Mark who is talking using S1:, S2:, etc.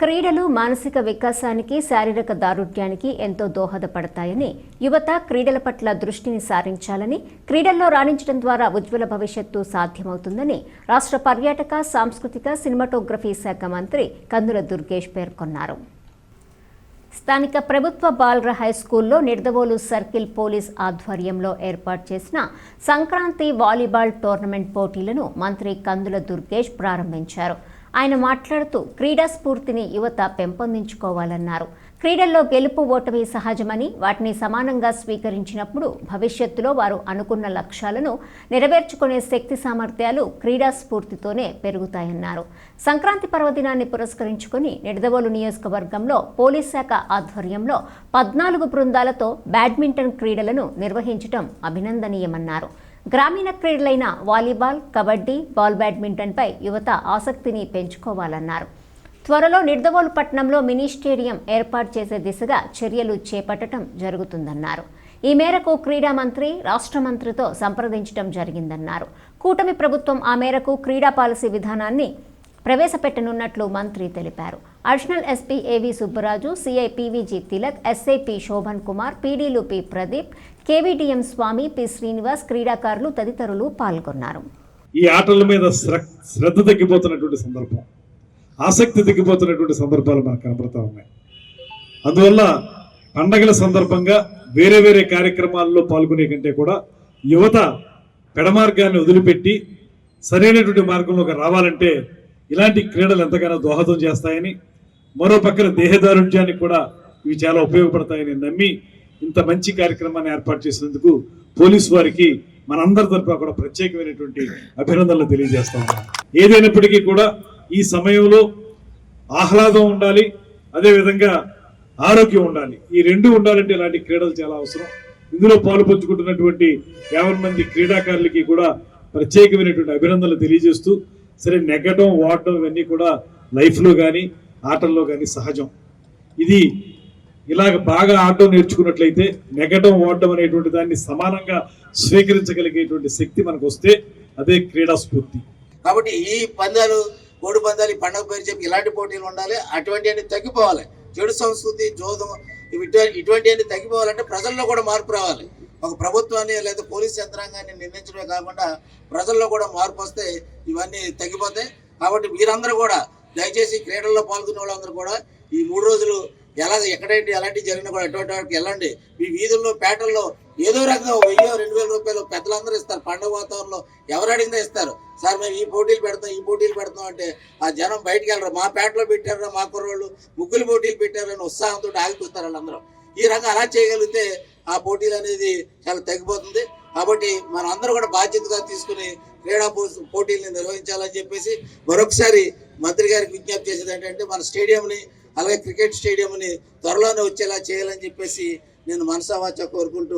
S1: క్రీడలు మానసిక వికాసానికి శారీరక దారుఢ్యానికి ఎంతో దోహదపడతాయని యువత క్రీడల పట్ల దృష్టిని సారించాలని క్రీడల్లో రాణించడం ద్వారా ఉజ్వల భవిష్యత్తు సాధ్యమవుతుందని రాష్ట్ర పర్యాటక సాంస్కృతిక సినిమాటోగ్రఫీ శాఖ మంత్రి కందుల దుర్గేష్ పేర్కొన్నారు. స్థానిక ప్రభుత్వ బాలర హై స్కూల్లో నిర్దవోలు సర్కిల్ పోలీస్ ఆధ్వర్యంలో ఏర్పాటు చేసిన సంక్రాంతి వాలీబాల్ టోర్నమెంట్ పోటీలను మంత్రి కందుల దుర్గేష్ ప్రారంభించారు. ఆయన మాట్లాడుతూ క్రీడా స్ఫూర్తిని యువత పెంపొందించుకోవాలన్నారు. క్రీడల్లో గెలుపు ఓటమి సహజమని వాటిని సమానంగా స్వీకరించినప్పుడు భవిష్యత్తులో వారు అనుకున్న లక్ష్యాలను నెరవేర్చుకునే శక్తి సామర్థ్యాలు క్రీడా స్ఫూర్తితోనే పెరుగుతాయన్నారు. సంక్రాంతి పర్వదినాన్ని పురస్కరించుకుని నిడదవోలు నియోజకవర్గంలో పోలీస్ శాఖ ఆధ్వర్యంలో పద్నాలుగు బృందాలతో బ్యాడ్మింటన్ క్రీడలను నిర్వహించడం అభినందనీయమన్నారు. గ్రామీణ క్రీడలైన వాలీబాల్ కబడ్డీ బాల్ బ్యాడ్మింటన్పై యువత ఆసక్తిని పెంచుకోవాలన్నారు. త్వరలో నిర్దవోలు పట్టణంలో మినీ స్టేడియం ఏర్పాటు చేసే దిశగా చర్యలు చేపట్టడం జరుగుతుందన్నారు. ఈ మేరకు క్రీడా మంత్రి రాష్ట్ర మంత్రితో సంప్రదించడం జరిగిందన్నారు. కూటమి ప్రభుత్వం ఆ మేరకు క్రీడా పాలసీ విధానాన్ని ప్రవేశపెట్టనున్నట్లు మంత్రి తెలిపారు. Additional SP AV Subbaraju CI PVG Tilak SI P Shobhan Kumar పీడీలు P Pradeep KVDM Swamy P Srinivas క్రీడాకారులు తదితరులు పాల్గొన్నారు.
S2: ఈ ఆటల మీద శ్ర- శ్రద్ధ తగ్గిపోతున్నటువంటి సందర్భం ఆసక్తి తగ్గిపోతున్నటువంటి సందర్భాలు మనకు కనబడతా ఉన్నాయి. అందువల్ల పండగల సందర్భంగా వేరే వేరే కార్యక్రమాల్లో పాల్గొనే కంటే కూడా యువత పెడమార్గాన్ని వదిలిపెట్టి సరైనటువంటి మార్గంలోకి రావాలంటే ఇలాంటి క్రీడలు ఎంతగానో దోహదం చేస్తాయని మరో పక్కన దేహదారుఢ్యానికి కూడా ఇవి చాలా ఉపయోగపడతాయని నమ్మి ఇంత మంచి కార్యక్రమాన్ని ఏర్పాటు చేసినందుకు పోలీసు వారికి మనందరి తరఫున కూడా ప్రత్యేకమైనటువంటి అభినందనలు తెలియజేస్తా ఉన్నాం. ఏదైనప్పటికీ కూడా ఈ సమయంలో ఆహ్లాదం ఉండాలి అదేవిధంగా ఆరోగ్యం ఉండాలి. ఈ రెండు ఉండాలంటే ఇలాంటి క్రీడలు చాలా అవసరం. ఇందులో పాలు పంచుకుంటున్నటువంటి యాభై మంది క్రీడాకారులకి కూడా ప్రత్యేకమైనటువంటి అభినందనలు తెలియజేస్తూ సరే నెగ్గడం వాడడం ఇవన్నీ కూడా లైఫ్లో కానీ ఆటల్లో కానీ సహజం. ఇది ఇలాగ బాగా ఆడటం నేర్చుకున్నట్లయితే నెగటం ఓడటం అనేటువంటి దాన్ని సమానంగా స్వీకరించగలిగేటువంటి శక్తి మనకు వస్తే అదే క్రీడా స్ఫూర్తి.
S3: కాబట్టి ఈ పందాలు కోడి పందాలు ఈ పండుగ పేరు చెప్పి ఇలాంటి పోటీలు ఉండాలి. అటువంటి అన్ని తగ్గిపోవాలి. చెడు సంస్కృతి జోదం ఇటువంటి అన్ని తగ్గిపోవాలంటే ప్రజల్లో కూడా మార్పు రావాలి. ఒక ప్రభుత్వాన్ని లేదా పోలీస్ యంత్రాంగాన్ని నిర్ణయించడమే కాకుండా ప్రజల్లో కూడా మార్పు వస్తే ఇవన్నీ తగ్గిపోతాయి. కాబట్టి మీరందరూ కూడా దయచేసి క్రీడల్లో పాల్గొనే వాళ్ళందరూ కూడా ఈ మూడు రోజులు ఎలా ఎక్కడేంటి ఎలాంటి జరిగినా కూడా ఎటువంటి వాటికి వెళ్ళండి. మీ వీధుల్లో పేటల్లో ఏదో రకంగా వెయ్యో రెండు వేల రూపాయలు పెద్దలందరూ ఇస్తారు. పండుగ వాతావరణంలో ఎవరు అడిగినా ఇస్తారు. సార్ మేము ఈ పోటీలు పెడతాం ఈ పోటీలు పెడతాం అంటే ఆ జనం బయటికి వెళ్ళరు. మా పేటలో పెట్టారు మా కుర్రోళ్ళు ముగ్గులు పోటీలు పెట్టారని ఉత్సాహంతో ఆగిపోతారు వాళ్ళందరూ. ఈ రకంగా అలా చేయగలిగితే ఆ పోటీలు అనేది చాలా తగ్గిపోతుంది కాబట్టి మనందరూ అందరూ కూడా బాధ్యతగా తీసుకుని క్రీడా పో- పోటీల్ని నిర్వహించాలని చెప్పేసి మరొకసారి మంత్రి గారికి విజ్ఞప్తి చేసేది ఏంటంటే మన స్టేడియంని అలాగే క్రికెట్ స్టేడియంని త్వరలోనే వచ్చేలా చేయాలని చెప్పేసి నేను మనసావాచ కోరుకుంటూ